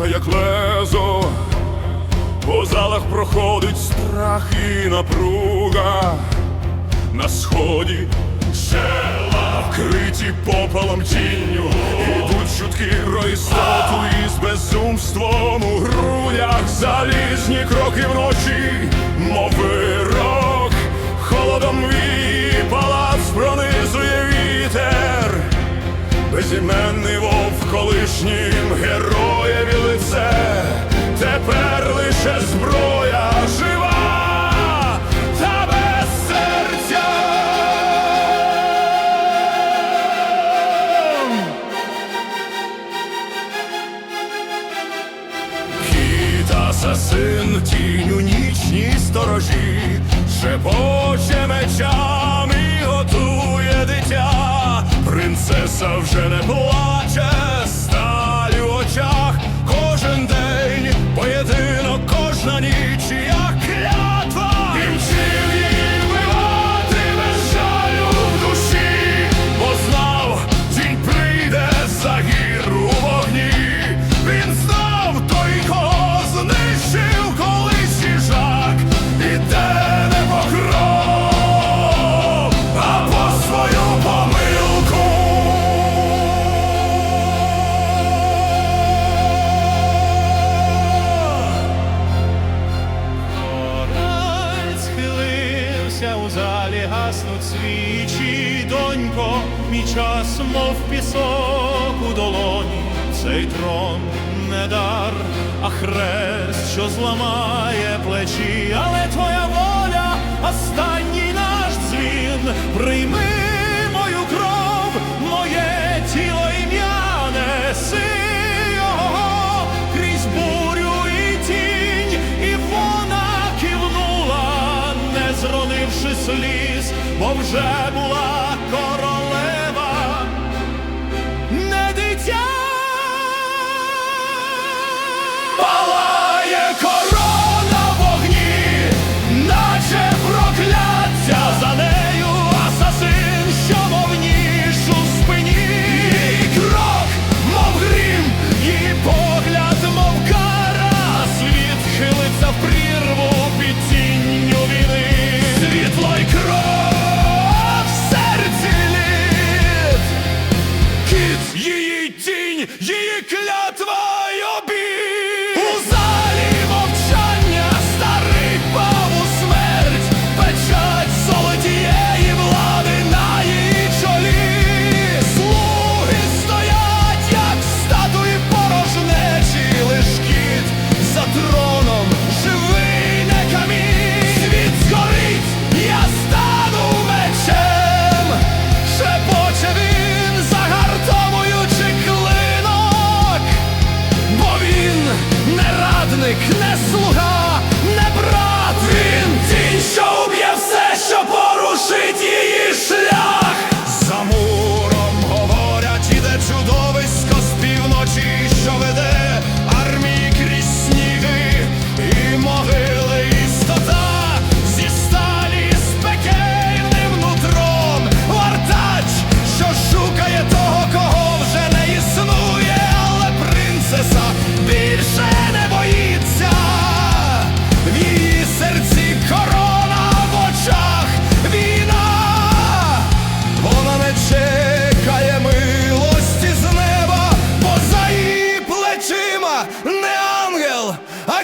Тиша, як лезо, по залах проходить страх і напруга, на сході села вкриті попалом тінню, ідуть чутки про істоту із безумством у грудях залізні кроки вночі, мов вирок, холодом вії палац пронизує вітер, безіменний вогонь колишнім героєві лице, тепер лише зброя жива та без серця. Кіт, асасин, тінь у нічній сторожі, шепоче мечами готує дитя, принцеса вже не. світяться у залі, гаснуть свічі, донько, мій час, мов пісок у долоні, цей трон не дар, а хрест, що зламає плечі, але твоя воля, останній наш дзвін, прийми. бо вже була.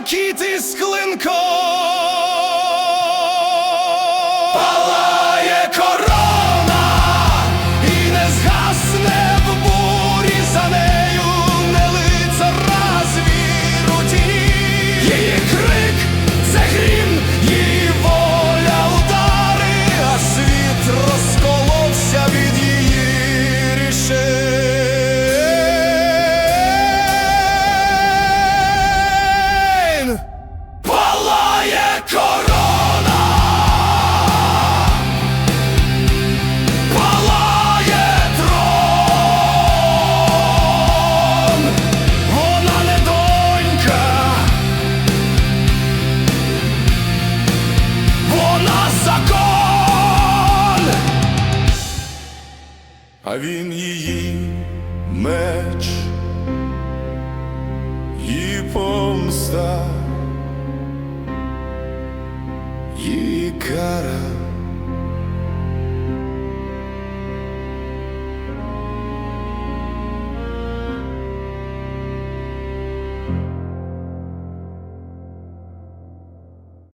Кіт із клинком. він її меч її помста, її кара.